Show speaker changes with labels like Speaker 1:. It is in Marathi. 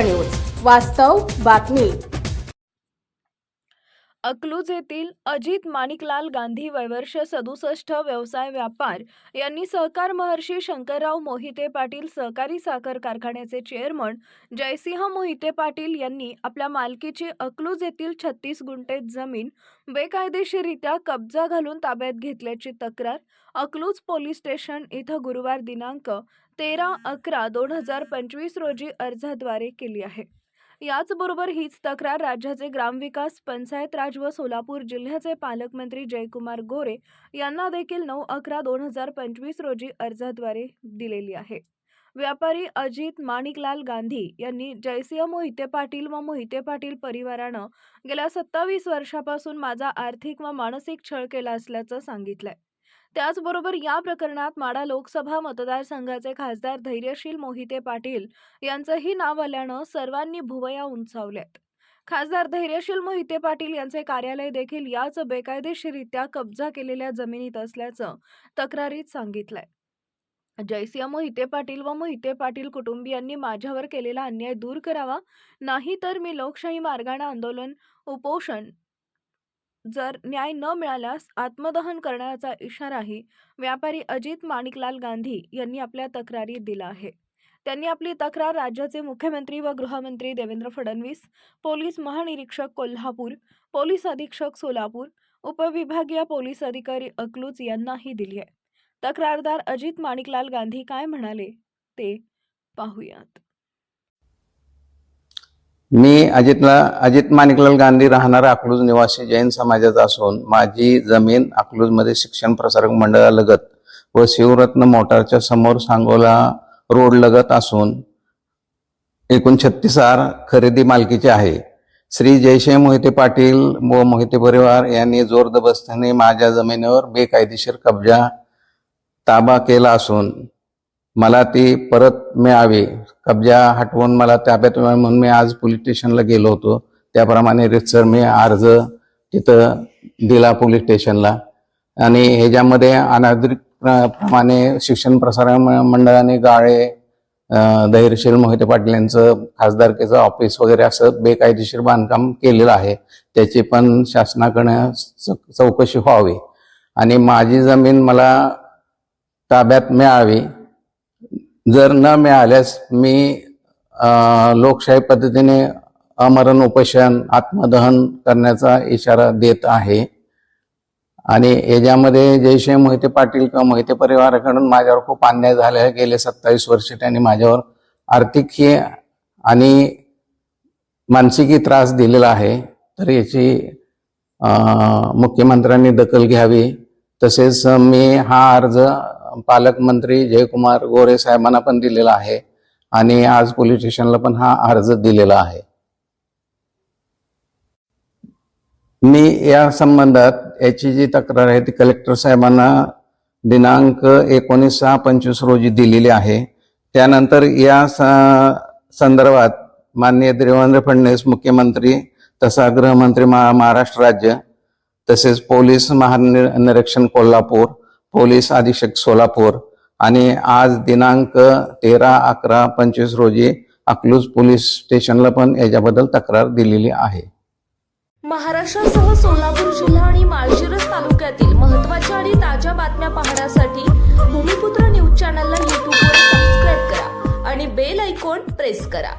Speaker 1: न्यूज. वास्तव बातमी.
Speaker 2: अकलूज येथील अजित माणिकलाल गांधी वयवर्ष सदुसष्ट व्यवसाय व्यापार यांनी सहकार महर्षी शंकरराव मोहिते पाटील सहकारी साखर कारखान्याचे चेअरमन जयसिंह मोहिते पाटील यांनी आपल्या मालकीची अकलूज येथील छत्तीस गुंठे जमीन बेकायदेशीरित्या कब्जा घालून ताब्यात घेतल्याची तक्रार अकलूज पोलीस स्टेशन इथं गुरुवार दिनांक तेरा अकरा दोन हजार पंचवीस रोजी अर्जाद्वारे केली आहे. याचबरोबर हीच तक्रार राज्याचे ग्रामविकास पंचायत राज व सोलापूर जिल्ह्याचे पालकमंत्री जयकुमार गोरे यांना देखील नऊ अकरा दोन हजार पंचवीस रोजी अर्जाद्वारे दिलेली आहे. व्यापारी अजित माणिकलाल गांधी यांनी जयसिंह मोहिते पाटील व मोहिते पाटील परिवारानं गेल्या सत्तावीस वर्षापासून माझा आर्थिक व मानसिक छळ केला असल्याचं सांगितलंय. त्याचबरोबर या प्रकरणात माडा लोकसभा मतदारसंघाचे खासदार धैर्यशील मोहिते पाटील यांचंही नाव आल्यानं सर्वांनी भुवया उंचावल्यात. खासदार धैर्यशील मोहिते पाटील यांचे कार्यालय देखील याच बेकायदेशीररित्या कब्जा केलेल्या जमिनीत असल्याचं तक्रारीत सांगितलंय. जयसिंह मोहिते पाटील व मोहिते पाटील कुटुंबियांनी माझ्यावर केलेला अन्याय दूर करावा नाही तर मी लोकशाही मार्गाने आंदोलन उपोषण जर न्याय न मिळाल्यास आत्मदहन करण्याचा इशाराही व्यापारी अजित माणिकलाल गांधी यांनी आपल्या तक्रारीत दिला आहे. त्यांनी आपली तक्रार राज्याचे मुख्यमंत्री व गृहमंत्री देवेंद्र फडणवीस पोलीस महानिरीक्षक कोल्हापूर पोलीस अधीक्षक सोलापूर उपविभागीय पोलीस अधिकारी अकलूज यांनाही दिली आहे. तक्रारदार अजित माणिकलाल गांधी काय म्हणाले ते पाहूयात.
Speaker 3: मी अजितला अजित माणिकलाल गांधी राहणारा अकलूज निवासी जैन समाजाचा असून माझी जमीन अकलूजमध्ये शिक्षण प्रसारक मंडळालगत व शिवरत्न मोटारच्या समोर सांगोला रोड लगत असून एकूण छत्तीस आर खरेदी मालकीचे आहे. श्री जयशय मोहिते पाटील व मोहिते परिवार यांनी जोरदबस्तीने माझ्या जमिनीवर बेकायदेशीर कब्जा ताबा केला असून मला ती परत मिळावी. कब्जा हटवून मला ताब्यात मिळावी म्हणून मी आज पोलीस स्टेशनला गेलो होतो. त्याप्रमाणे रितसर मी अर्ज तिथं दिला पोलीस स्टेशनला. आणि ह्याच्यामध्ये अनाधिक प्रमाणे शिक्षण प्रसारण म- मंडळाने गाळे धैर्यशील मोहिते पाटील यांचं खासदारकीचं ऑफिस वगैरे असं बेकायदेशीर बांधकाम केलेलं आहे. त्याची पण शासनाकडं च- चौकशी व्हावी. आणि माझी जमीन मला ताब्यात मिळावी. जर न मिळाल्यास मी लोकशाही पद्धतीने अमरण उपोषण आत्मदहन करण्याचा इशारा देत आहे. आणि याच्यामध्ये जयश्री मोहिते पाटील किंवा मोहिते परिवाराकडून माझ्यावर खूप अन्याय झाले गेले सत्तावीस वर्ष त्यांनी माझ्यावर आर्थिकही आणि मानसिकही त्रास दिलेला आहे. तर याची मुख्यमंत्र्यांनी दखल घ्यावी. तसेच मी हा अर्ज पालकमंत्री जयकुमार गोरे साहेबांना पण दिलेला आहे आणि आज पोलीस स्टेशनला पण हा अर्ज दिलेला आहे. मी या संबंधात याची जी तक्रार आहे ती कलेक्टर साहेबांना दिनांक एकोणीस सहा पंचवीस रोजी दिलेली आहे. त्यानंतर या संदर्भात माननीय देवेंद्र फडणवीस मुख्यमंत्री तसा गृहमंत्री महा महाराष्ट्र राज्य तसेच पोलीस महानिरीक्षण कोल्हापूर पोलीस अधीक्षक सोलापूर आणि आज दिनांक तेरा अकरा पंचवीस रोजी अकलूज पोलीस स्टेशनला पण याच्याबद्दल तक्रार दिलेली आहे.
Speaker 4: महाराष्ट्रासह सोलापूर जिल्हा आणि माळशिरस तालुक्यातील महत्त्वाच्या आणि ताज्या बातम्या पाहण्यासाठी भूमिपुत्र न्यूज चॅनलला यूट्यूबवर सबस्क्राईब करा आणि बेल ऐकॉन प्रेस करा.